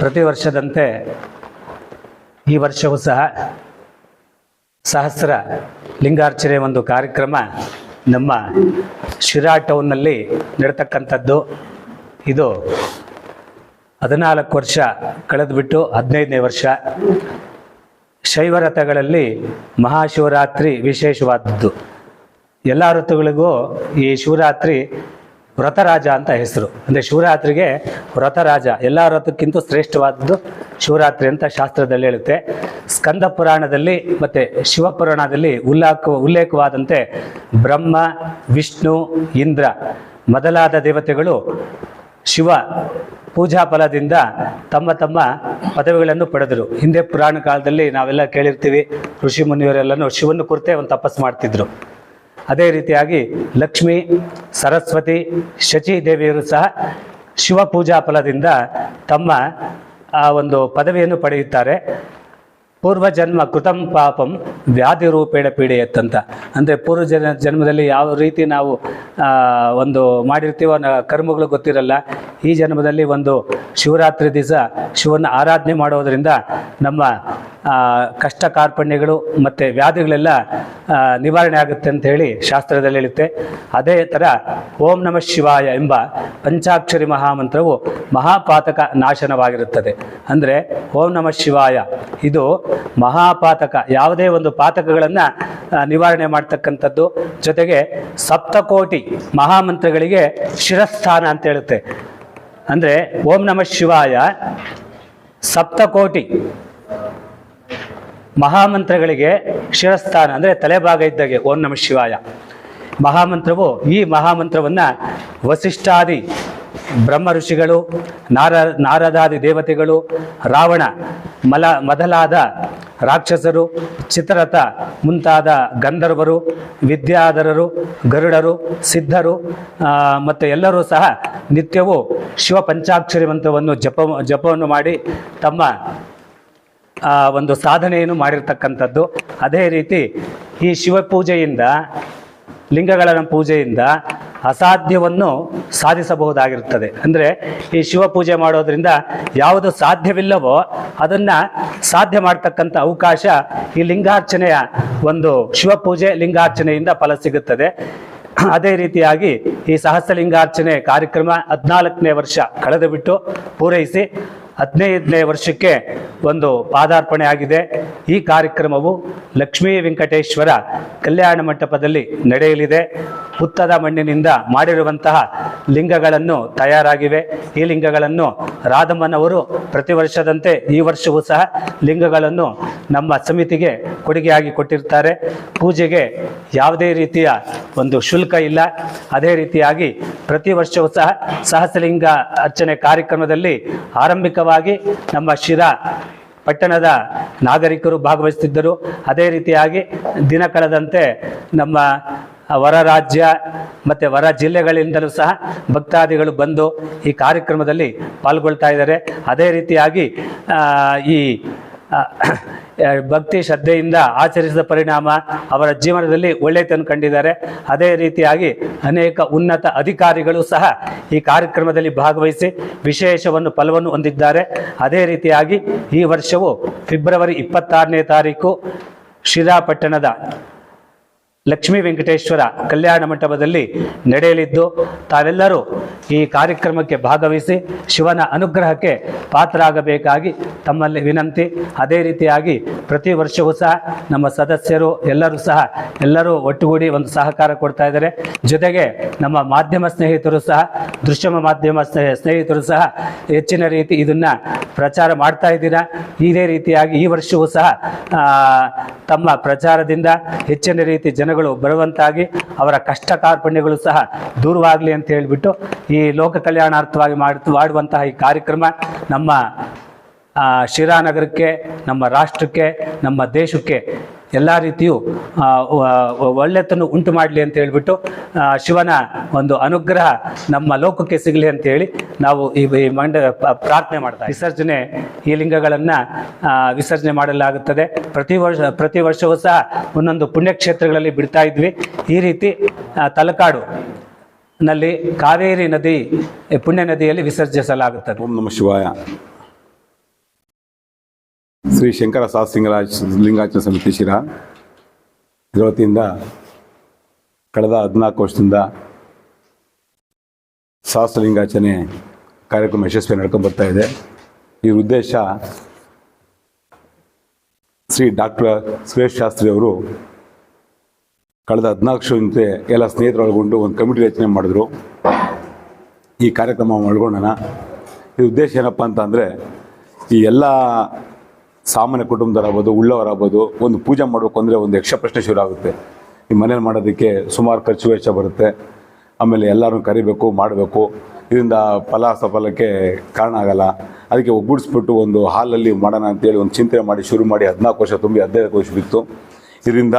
ಪ್ರತಿ ವರ್ಷದಂತೆ ಈ ವರ್ಷವೂ ಸಹ ಸಹಸ್ರ ಲಿಂಗಾರ್ಚನೆ ಒಂದು ಕಾರ್ಯಕ್ರಮ ನಮ್ಮ ಶಿರಾ ಟೌನ್ನಲ್ಲಿ ನಡೆತಕ್ಕಂಥದ್ದು. ಇದು ಹದಿನಾಲ್ಕು ವರ್ಷ ಕಳೆದುಬಿಟ್ಟು ಹದಿನೈದನೇ ವರ್ಷ. ಶೈವ ರಥಗಳಲ್ಲಿ ಮಹಾಶಿವರಾತ್ರಿ ವಿಶೇಷವಾದದ್ದು. ಎಲ್ಲ ಋತುಗಳಿಗೂ ಈ ಶಿವರಾತ್ರಿ ವ್ರತರಾಜ ಅಂತ ಹೆಸರು. ಅಂದರೆ ಶಿವರಾತ್ರಿಗೆ ವ್ರತರಾಜ, ಎಲ್ಲ ವ್ರತಕ್ಕಿಂತ ಶ್ರೇಷ್ಠವಾದದ್ದು ಶಿವರಾತ್ರಿ ಅಂತ ಶಾಸ್ತ್ರದಲ್ಲಿ ಹೇಳುತ್ತೆ. ಸ್ಕಂದ ಪುರಾಣದಲ್ಲಿ ಮತ್ತು ಶಿವಪುರಾಣದಲ್ಲಿ ಉಲ್ಲಾಖ, ಉಲ್ಲೇಖವಾದಂತೆ ಬ್ರಹ್ಮ, ವಿಷ್ಣು, ಇಂದ್ರ ಮೊದಲಾದ ದೇವತೆಗಳು ಶಿವ ಪೂಜಾ ಫಲದಿಂದ ತಮ್ಮ ತಮ್ಮ ಪದವಿಗಳನ್ನು ಪಡೆದರು. ಹಿಂದೆ ಪುರಾಣ ಕಾಲದಲ್ಲಿ ನಾವೆಲ್ಲ ಕೇಳಿರ್ತೀವಿ, ಋಷಿ ಮುನಿಯವರೆಲ್ಲನೂ ಶಿವನ ಕುರಿತೇ ಒಂದು ತಪಸ್ಸು ಮಾಡ್ತಿದ್ರು. ಅದೇ ರೀತಿಯಾಗಿ ಲಕ್ಷ್ಮಿ, ಸರಸ್ವತಿ ಶಚಿ ದೇವಿಯರು ಸಹ ಶಿವ ಪೂಜಾ ಫಲದಿಂದ ತಮ್ಮ, ಆ, ಒಂದು ಪದವಿಯನ್ನು ಪಡೆಯುತ್ತಾರೆ. ಪೂರ್ವ ಜನ್ಮ ಕೃತಂ ಪಾಪಂ ವ್ಯಾಧಿ ರೂಪೇಣ ಪೀಡೆಯತ್ತಂತ. ಅಂದರೆ ಪೂರ್ವ ಜನ, ಜನ್ಮದಲ್ಲಿ ಯಾವ ರೀತಿ ನಾವು ಒಂದು ಮಾಡಿರ್ತೀವೋ ಕರ್ಮಗಳು ಗೊತ್ತಿರಲ್ಲ. ಈ ಜನ್ಮದಲ್ಲಿ ಒಂದು ಶಿವರಾತ್ರಿ ದಿವಸ ಶಿವನ ಆರಾಧನೆ ಮಾಡೋದರಿಂದ ನಮ್ಮ ಕಷ್ಟ ಕಾರ್ಪಣ್ಯಗಳು ಮತ್ತು ವ್ಯಾಧಿಗಳೆಲ್ಲ ನಿವಾರಣೆ ಆಗುತ್ತೆ ಅಂತ ಹೇಳಿ ಶಾಸ್ತ್ರದಲ್ಲಿ ಹೇಳುತ್ತೆ. ಅದೇ ಥರ ಓಂ ನಮಃ ಶಿವಾಯ ಎಂಬ ಪಂಚಾಕ್ಷರಿ ಮಹಾಮಂತ್ರವು ಮಹಾಪಾತಕ ನಾಶನವಾಗಿರುತ್ತದೆ. ಅಂದರೆ ಓಂ ನಮಃ ಶಿವಾಯ, ಇದು ಮಹಾಪಾತಕ, ಯಾವುದೇ ಒಂದು ಪಾತಕಗಳನ್ನು ನಿವಾರಣೆ ಮಾಡ್ತಕ್ಕಂಥದ್ದು. ಜೊತೆಗೆ ಸಪ್ತಕೋಟಿ ಮಹಾಮಂತ್ರಗಳಿಗೆ ಶಿರಸ್ಥಾನ ಅಂತ ಹೇಳುತ್ತೆ. ಅಂದರೆ ಓಂ ನಮಃ ಶಿವಾಯ, ಸಪ್ತಕೋಟಿ ಮಹಾಮಂತ್ರಗಳಿಗೆ ಶಿರಸ್ಥಾನ, ಅಂದರೆ ತಲೆಭಾಗ ಇದ್ದಾಗೆ ಓಂ ನಮಃ ಶಿವಾಯ. ಮಹಾಮಂತ್ರವು ಈ ಮಹಾಮಂತ್ರವನ್ನು ವಸಿಷ್ಠಾದಿ ಬ್ರಹ್ಮ ಋಷಿಗಳು, ನಾರ, ನಾರದಾದಿ ದೇವತೆಗಳು, ರಾವಣ, ಮಲ, ಮೊದಲಾದ ರಾಕ್ಷಸರು, ಚಿತ್ರರಥ ಮುಂತಾದ ಗಂಧರ್ವರು, ವಿದ್ಯಾಧರರು, ಗರುಡರು, ಸಿದ್ಧರು ಮತ್ತು ಎಲ್ಲರೂ ಸಹ ನಿತ್ಯವೂ ಶಿವ ಪಂಚಾಕ್ಷರಿ ಮಂತ್ರವನ್ನು ಜಪ, ಜಪವನ್ನು ಮಾಡಿ ತಮ್ಮ ಒಂದು ಸಾಧನೆಯನ್ನು ಮಾಡಿರ್ತಕ್ಕಂಥದ್ದು. ಅದೇ ರೀತಿ ಈ ಶಿವಪೂಜೆಯಿಂದ ಲಿಂಗಗಳ ಪೂಜೆಯಿಂದ ಅಸಾಧ್ಯವನ್ನು ಸಾಧಿಸಬಹುದಾಗಿರುತ್ತದೆ. ಅಂದರೆ ಈ ಶಿವಪೂಜೆ ಮಾಡೋದ್ರಿಂದ ಯಾವುದು ಸಾಧ್ಯವಿಲ್ಲವೋ ಅದನ್ನು ಸಾಧ್ಯ ಮಾಡ್ತಕ್ಕಂಥ ಅವಕಾಶ ಈ ಲಿಂಗಾರ್ಚನೆಯ ಒಂದು ಶಿವಪೂಜೆ ಲಿಂಗಾರ್ಚನೆಯಿಂದ ಫಲ ಸಿಗುತ್ತದೆ. ಅದೇ ರೀತಿಯಾಗಿ ಈ ಸಹಸ್ರಲಿಂಗಾರ್ಚನೆ ಕಾರ್ಯಕ್ರಮ ಹದಿನಾಲ್ಕನೇ ವರ್ಷ ಕಳೆದು ಬಿಟ್ಟು ಪೂರೈಸಿ ಹದಿನೈದನೇ ವರ್ಷಕ್ಕೆ ಒಂದು ಪಾದಾರ್ಪಣೆ ಆಗಿದೆ. ಈ ಕಾರ್ಯಕ್ರಮವು ಲಕ್ಷ್ಮೀ ವೆಂಕಟೇಶ್ವರ ಕಲ್ಯಾಣ ಮಂಟಪದಲ್ಲಿ ನಡೆಯಲಿದೆ. ಹುತ್ತದ ಮಣ್ಣಿನಿಂದ ಮಾಡಿರುವಂತಹ ಲಿಂಗಗಳನ್ನು ತಯಾರಾಗಿವೆ. ಈ ಲಿಂಗಗಳನ್ನು ರಾಧಮ್ಮನವರು ಪ್ರತಿ ವರ್ಷದಂತೆ ಈ ವರ್ಷವೂ ಸಹ ಲಿಂಗಗಳನ್ನು ನಮ್ಮ ಸಮಿತಿಗೆ ಕೊಡುಗೆಯಾಗಿ ಕೊಟ್ಟಿರ್ತಾರೆ. ಪೂಜೆಗೆ ಯಾವುದೇ ರೀತಿಯ ಒಂದು ಶುಲ್ಕ ಇಲ್ಲ. ಅದೇ ರೀತಿಯಾಗಿ ಪ್ರತಿ ವರ್ಷವೂ ಸಹ ಸಹಸ್ರಲಿಂಗ ಅರ್ಚನೆ ಕಾರ್ಯಕ್ರಮದಲ್ಲಿ ಆರಂಭಿಕವಾಗಿ ನಮ್ಮ ಶಿರಾ ಪಟ್ಟಣದ ನಾಗರಿಕರು ಭಾಗವಹಿಸುತ್ತಿದ್ದರು. ಅದೇ ರೀತಿಯಾಗಿ ದಿನ ಕಳೆದಂತೆ ನಮ್ಮ ಹೊರ ರಾಜ್ಯ ಮತ್ತು ಹೊರ ಜಿಲ್ಲೆಗಳಿಂದಲೂ ಸಹ ಭಕ್ತಾದಿಗಳು ಬಂದು ಈ ಕಾರ್ಯಕ್ರಮದಲ್ಲಿ ಪಾಲ್ಗೊಳ್ತಾ ಇದ್ದಾರೆ. ಅದೇ ರೀತಿಯಾಗಿ ಈ ಭಕ್ತಿ ಶ್ರದ್ಧೆಯಿಂದ ಆಚರಿಸಿದ ಪರಿಣಾಮ ಅವರ ಜೀವನದಲ್ಲಿ ಒಳ್ಳೆಯತನ್ನು ಕಂಡಿದ್ದಾರೆ. ಅದೇ ರೀತಿಯಾಗಿ ಅನೇಕ ಉನ್ನತ ಅಧಿಕಾರಿಗಳು ಸಹ ಈ ಕಾರ್ಯಕ್ರಮದಲ್ಲಿ ಭಾಗವಹಿಸಿ ವಿಶೇಷವನ್ನು ಫಲವನ್ನು ಹೊಂದಿದ್ದಾರೆ. ಅದೇ ರೀತಿಯಾಗಿ ಈ ವರ್ಷವು ಫೆಬ್ರವರಿ ಇಪ್ಪತ್ತಾರನೇ ತಾರೀಕು ಶ್ರೀರಾಪಟ್ಟಣದ ಲಕ್ಷ್ಮೀ ವೆಂಕಟೇಶ್ವರ ಕಲ್ಯಾಣ ಮಂಟಪದಲ್ಲಿ ನಡೆಯಲಿದ್ದು, ತಾವೆಲ್ಲರೂ ಈ ಕಾರ್ಯಕ್ರಮಕ್ಕೆ ಭಾಗವಹಿಸಿ ಶಿವನ ಅನುಗ್ರಹಕ್ಕೆ ಪಾತ್ರರಾಗಬೇಕಾಗಿ ತಮ್ಮಲ್ಲಿ ವಿನಂತಿ. ಅದೇ ರೀತಿಯಾಗಿ ಪ್ರತಿ ವರ್ಷವೂ ಸಹ ನಮ್ಮ ಸದಸ್ಯರು ಎಲ್ಲರೂ ಸಹ ಎಲ್ಲರೂ ಒಟ್ಟುಗೂಡಿ ಒಂದು ಸಹಕಾರ ಕೊಡ್ತಾ ಇದ್ದಾರೆ. ಜೊತೆಗೆ ನಮ್ಮ ಮಾಧ್ಯಮ ಸ್ನೇಹಿತರು ಸಹ, ದೃಶ್ಯಮ ಮಾಧ್ಯಮ ಸ್ನೇಹಿತರು ಸಹ ಹೆಚ್ಚಿನ ರೀತಿ ಇದನ್ನ ಪ್ರಚಾರ ಮಾಡ್ತಾ ಇದ್ದೀರಾ. ಇದೇ ರೀತಿಯಾಗಿ ಈ ವರ್ಷವೂ ಸಹ ತಮ್ಮ ಪ್ರಚಾರದಿಂದ ಹೆಚ್ಚಿನ ರೀತಿ ಜನಗಳು ಬರುವಂತಾಗಿ, ಅವರ ಕಷ್ಟ ಕಾರ್ಪಣ್ಯಗಳು ಸಹ ದೂರವಾಗಲಿ ಅಂತ ಹೇಳಿಬಿಟ್ಟು ಈ ಲೋಕ ಕಲ್ಯಾಣಾರ್ಥವಾಗಿ ಮಾಡಿ ಮಾಡುವಂತಹ ಈ ಕಾರ್ಯಕ್ರಮ ನಮ್ಮ ಶಿರಾನಗರಕ್ಕೆ ನಮ್ಮ ರಾಷ್ಟ್ರಕ್ಕೆ, ನಮ್ಮ ದೇಶಕ್ಕೆ ಎಲ್ಲ ರೀತಿಯೂ ಒಳ್ಳೆತನ್ನು ಒಳ್ಳೆತನ ಉಂಟು ಮಾಡಲಿ ಅಂತ ಹೇಳಿಬಿಟ್ಟು ಶಿವನ ಒಂದು ಅನುಗ್ರಹ ನಮ್ಮ ಲೋಕಕ್ಕೆ ಸಿಗಲಿ ಅಂತೇಳಿ ನಾವು ಈ ಮಂಡ ಪ್ರಾರ್ಥನೆ ಮಾಡ್ತಾ. ವಿಸರ್ಜನೆ ಈ ಲಿಂಗಗಳನ್ನು ವಿಸರ್ಜನೆ ಮಾಡಲಾಗುತ್ತದೆ. ಪ್ರತಿ ವರ್ಷ, ಪ್ರತಿ ವರ್ಷವೂ ಸಹ ಒಂದೊಂದು ಪುಣ್ಯಕ್ಷೇತ್ರಗಳಲ್ಲಿ ಬಿಡ್ತಾ ಇದ್ವಿ. ಈ ರೀತಿ ತಲಕಾಡು ನಲ್ಲಿ ಕಾವೇರಿ ನದಿ, ಪುಣ್ಯ ನದಿಯಲ್ಲಿ ವಿಸರ್ಜಿಸಲಾಗುತ್ತದೆ. ಓಂ ನಮ ಶಿವಾಯ. ಶ್ರೀ ಶಂಕರ ಸಹಸ್ಲಿಂಗರಾಜ್ ಲಿಂಗಾಚನ ಸಮಿತಿ ಶಿರಾ. ಇದರ ಕಳೆದ ಹದಿನಾಲ್ಕು ವರ್ಷದಿಂದ ಸಹಸ್ರಲಿಂಗಾಚನೆ ಕಾರ್ಯಕ್ರಮ ಯಶಸ್ವಿ ನಡ್ಕೊಂಡು ಬರ್ತಾ ಇದೆ. ಈ ಉದ್ದೇಶ ಶ್ರೀ ಡಾಕ್ಟರ್ ಸುರೇಶ್ ಶಾಸ್ತ್ರಿ ಅವರು ಕಳೆದ ಹದಿನಾಲ್ಕು ವರ್ಷದಿಂದ ಎಲ್ಲ ಸ್ನೇಹಿತರೊಳಗೊಂಡು ಒಂದು ಕಮಿಟಿ ರಚನೆ ಮಾಡಿದ್ರು. ಈ ಕಾರ್ಯಕ್ರಮ ಒಳಗೊಂಡನ. ಈ ಉದ್ದೇಶ ಏನಪ್ಪ ಅಂತ ಅಂದರೆ ಈ ಎಲ್ಲ ಸಾಮಾನ್ಯ ಕುಟುಂಬದವರಾಗ್ಬೋದು, ಉಳ್ಳವರಾಗ್ಬೋದು, ಒಂದು ಪೂಜೆ ಮಾಡಬೇಕು ಅಂದರೆ ಒಂದು ಯಕ್ಷ ಪ್ರಶ್ನೆ ಶುರು ಆಗುತ್ತೆ. ಈ ಮನೇಲಿ ಮಾಡೋದಕ್ಕೆ ಸುಮಾರು ಖರ್ಚು ವೆಚ್ಚ ಬರುತ್ತೆ. ಆಮೇಲೆ ಎಲ್ಲರನ್ನು ಕರಿಬೇಕು, ಮಾಡಬೇಕು. ಇದರಿಂದ ಫಲ ಸಫಲಕ್ಕೆ ಕಾರಣ ಆಗಲ್ಲ. ಅದಕ್ಕೆ ಒಗ್ಗೂಡಿಸ್ಬಿಟ್ಟು ಒಂದು ಹಾಲಲ್ಲಿ ಮಾಡೋಣ ಅಂತೇಳಿ ಒಂದು ಚಿಂತನೆ ಮಾಡಿ ಶುರು ಮಾಡಿ ಹದಿನಾಲ್ಕು ವರ್ಷ ತುಂಬಿ ಹದಿನೈದು ವರ್ಷ ಬಿತ್ತು. ಇದರಿಂದ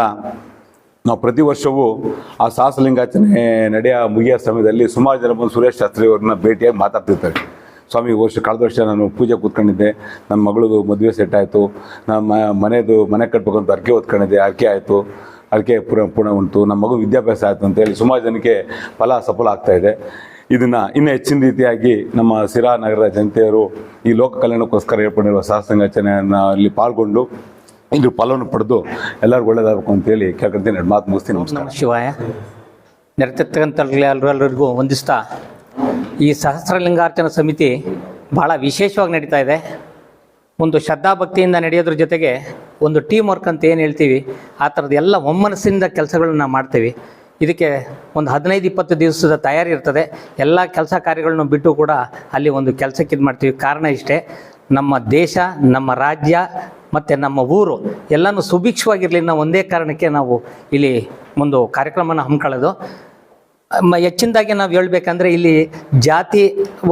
ನಾವು ಪ್ರತಿ ವರ್ಷವೂ ಆ ಸಾಹಸಲಿಂಗಾಚನೆ ನಡೆಯ ಮುಗಿಯೋ ಸಮಯದಲ್ಲಿ ಸುಮಾರು ಜನ ಬಂದು ಸುರೇಶ್ ಶಾಸ್ತ್ರಿ ಅವ್ರನ್ನ ಭೇಟಿಯಾಗಿ ಮಾತಾಡ್ತಿರ್ತಾರೆ. ಸ್ವಾಮಿ ವರ್ಷ, ಕಳೆದ ವರ್ಷ ನಾನು ಪೂಜೆ ಕೂತ್ಕೊಂಡಿದ್ದೆ. ನನ್ನ ಮಗಳದು ಮದುವೆ ಸೆಟ್ ಆಯಿತು. ನಮ್ಮ ಮನೆದು ಮನೆ ಕಟ್ಬೇಕಂತ ಅರ್ಕೆ ಓದ್ಕೊಂಡಿದ್ದೆ ಅರ್ಕೆ ಆಯಿತು. ಅರ್ಕೆ ಪೂರ, ಪೂರ್ಣ ಉಂಟು. ನಮ್ಮ ಮಗು ವಿದ್ಯಾಭ್ಯಾಸ ಆಯಿತು ಅಂತೇಳಿ ಸುಮಾರು ಜನಕ್ಕೆ ಫಲ, ಸಫಲ ಆಗ್ತಾಯಿದೆ ಇದೆ. ಇದನ್ನು ಇನ್ನೂ ಹೆಚ್ಚಿನ ರೀತಿಯಾಗಿ ನಮ್ಮ ಸಿರಾ ನಗರದ ಜನತೆಯರು ಈ ಲೋಕ ಕಲ್ಯಾಣಕ್ಕೋಸ್ಕರ ಏರ್ಪಡಿರುವ ಸಹಸ್ರಂಗಾಚನೆಯನ್ನು ಅಲ್ಲಿ ಪಾಲ್ಗೊಂಡು ಇದು ಫಲವನ್ನು ಪಡೆದು ಎಲ್ಲರಿಗೂ ಒಳ್ಳೇದಾಗಬೇಕು ಅಂತೇಳಿ ಕೇಳ್ಕೊಳ್ತೀನಿ ಮಾತು ಮುಗಿಸ್ತೀನಿ. ನಮಸ್ಕಾರ. ನಮ ಶಿವಾಯ. ನೆರೆತಿರ್ತಕ್ಕಂಥ ಎಲ್ಲರಿಗೂ ವಂದಿಸ್ತಾ ಈ ಸಹಸ್ರಲಿಂಗಾರ್ಚನ ಸಮಿತಿ ಭಾಳ ವಿಶೇಷವಾಗಿ ನಡೀತಾ ಇದೆ. ಒಂದು ಶ್ರದ್ಧಾಭಕ್ತಿಯಿಂದ ನಡೆಯೋದ್ರ ಜೊತೆಗೆ ಒಂದು ಟೀಮ್ ವರ್ಕ್ ಅಂತ ಏನು ಹೇಳ್ತೀವಿ, ಆ ಥರದ್ದು ಎಲ್ಲ ಒಮ್ಮನಸ್ಸಿಂದ ಕೆಲಸಗಳನ್ನ ಮಾಡ್ತೀವಿ. ಇದಕ್ಕೆ ಒಂದು ಹದಿನೈದು, ಇಪ್ಪತ್ತು ದಿವಸದ ತಯಾರಿ ಇರ್ತದೆ. ಎಲ್ಲ ಕೆಲಸ ಕಾರ್ಯಗಳನ್ನು ಬಿಟ್ಟು ಕೂಡ ಅಲ್ಲಿ ಒಂದು ಕೆಲಸಕ್ಕೆ ಇದು ಮಾಡ್ತೀವಿ. ಕಾರಣ ಇಷ್ಟೇ, ನಮ್ಮ ದೇಶ, ನಮ್ಮ ರಾಜ್ಯ ಮತ್ತು ನಮ್ಮ ಊರು ಎಲ್ಲನೂ ಸುಭಿಕ್ಷವಾಗಿರಲಿ ಅನ್ನೋ ಒಂದೇ ಕಾರಣಕ್ಕೆ ನಾವು ಇಲ್ಲಿ ಒಂದು ಕಾರ್ಯಕ್ರಮನ ಹಮ್ಮಿಕೊಳ್ಳೋದು ಹೆಚ್ಚಿನದಾಗಿ ನಾವು ಹೇಳ್ಬೇಕಂದ್ರೆ ಇಲ್ಲಿ ಜಾತಿ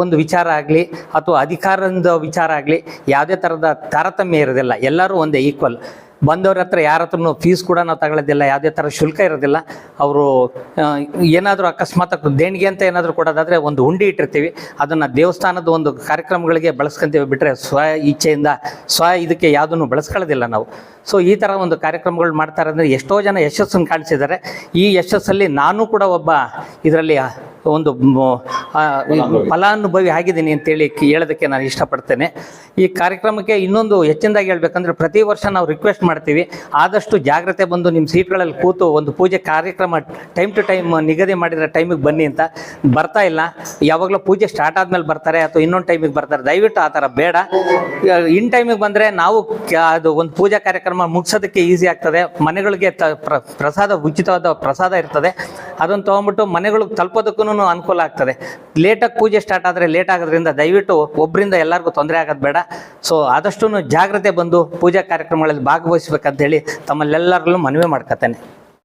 ಒಂದು ವಿಚಾರ ಆಗಲಿ ಅಥವಾ ಅಧಿಕಾರದ ವಿಚಾರ ಆಗಲಿ, ಯಾವುದೇ ಥರದ ತಾರತಮ್ಯ ಇರೋದಿಲ್ಲ. ಎಲ್ಲರೂ ಒಂದೇ ಈಕ್ವಲ್ ಬಂದವ್ರ ಹತ್ರ ಯಾರ ಹತ್ರನೂ ಫೀಸ್ ಕೂಡ ನಾವು ತಗೊಳ್ಳೋದಿಲ್ಲ ಯಾವುದೇ ಥರ ಶುಲ್ಕ ಇರೋದಿಲ್ಲ. ಅವರು ಏನಾದರೂ ಅಕಸ್ಮಾತ್ ದೇಣಿಗೆ ಅಂತ ಏನಾದರೂ ಕೊಡೋದಾದರೆ ಒಂದು ಹುಂಡಿ ಇಟ್ಟಿರ್ತೀವಿ. ಅದನ್ನು ದೇವಸ್ಥಾನದ ಒಂದು ಕಾರ್ಯಕ್ರಮಗಳಿಗೆ ಬಳಸ್ಕೊಂತೀವಿ ಬಿಟ್ಟರೆ ಸ್ವ ಇಚ್ಛೆಯಿಂದ ಸ್ವ ಇದಕ್ಕೆ ಯಾವುದನ್ನು ಬಳಸ್ಕೊಳ್ಳೋದಿಲ್ಲ ನಾವು. ಸೊ ಈ ಥರ ಒಂದು ಕಾರ್ಯಕ್ರಮಗಳು ಮಾಡ್ತಾರೆ ಅಂದರೆ ಎಷ್ಟೋ ಜನ ಯಶಸ್ಸನ್ನು ಕಾಣಿಸಿದ್ದಾರೆ ಈ ಯಶಸ್ಸಲ್ಲಿ ನಾನು ಕೂಡ ಒಬ್ಬ ಇದರಲ್ಲಿ ಒಂದು ಫಲಾನುಭವಿ. ಆಗಿದ್ದೀನಿ ಅಂತೇಳಿ ಹೇಳೋದಕ್ಕೆ ನಾನು ಇಷ್ಟಪಡ್ತೇನೆ. ಈ ಕಾರ್ಯಕ್ರಮಕ್ಕೆ ಇನ್ನೊಂದು ಹೆಚ್ಚಿನದಾಗಿ ಹೇಳ್ಬೇಕಂದ್ರೆ ಪ್ರತಿ ವರ್ಷ ನಾವು ರಿಕ್ವೆಸ್ಟ್ ಮಾಡ್ತೀವಿ. ಆದಷ್ಟು ಜಾಗ್ರತೆ ಬಂದು ನಿಮ್ಮ ಸೀಟ್ಗಳಲ್ಲಿ ಕೂತು ಒಂದು ಪೂಜೆ ಕಾರ್ಯಕ್ರಮ ಟೈಮ್ ಟು ಟೈಮ್ ನಿಗದಿ ಮಾಡಿದ್ರೆ ಟೈಮಿಗೆ ಬನ್ನಿ ಅಂತ. ಬರ್ತಾ ಇಲ್ಲ. ಯಾವಾಗಲೂ ಪೂಜೆ ಸ್ಟಾರ್ಟ್ ಆದಮೇಲೆ ಬರ್ತಾರೆ ಅಥವಾ ಇನ್ನೊಂದು ಟೈಮಿಗೆ ಬರ್ತಾರೆ. ದಯವಿಟ್ಟು ಆ ಥರ ಬೇಡ. ಇನ್ ಟೈಮಿಗೆ ಬಂದರೆ ನಾವು ಅದು ಒಂದು ಪೂಜಾ ಕಾರ್ಯಕ್ರಮ ಮುಗಿಸೋದಕ್ಕೆ ಈಸಿ ಆಗ್ತದೆ. ಮನೆಗಳಿಗೆ ಪ್ರಸಾದ, ಉಚಿತವಾದ ಪ್ರಸಾದ ಇರ್ತದೆ. ಅದನ್ನು ತೊಗೊಂಬಿಟ್ಟು ಮನೆಗಳಿಗೆ ತಲುಪೋದಕ್ಕೂ ಅನುಕೂಲ ಆಗ್ತದೆ. ಲೇಟಾಗಿ ಪೂಜೆ ಸ್ಟಾರ್ಟ್ ಆದರೆ ಲೇಟ್ ಆಗೋದ್ರಿಂದ ದಯವಿಟ್ಟು ಒಬ್ಬರಿಂದ ಎಲ್ಲರಿಗೂ ತೊಂದರೆ ಆಗೋದು ಬೇಡ. ಸೊ ಆದಷ್ಟು ಜಾಗ್ರತೆ ಬಂದು ಪೂಜಾ ಕಾರ್ಯಕ್ರಮಗಳಲ್ಲಿ ಭಾಗವಹಿಸ್ಬೇಕಂತೇಳಿ ತಮ್ಮಲ್ಲೆಲ್ಲರಲ್ಲೂ ಮನವಿ ಮಾಡ್ಕೊತೇನೆ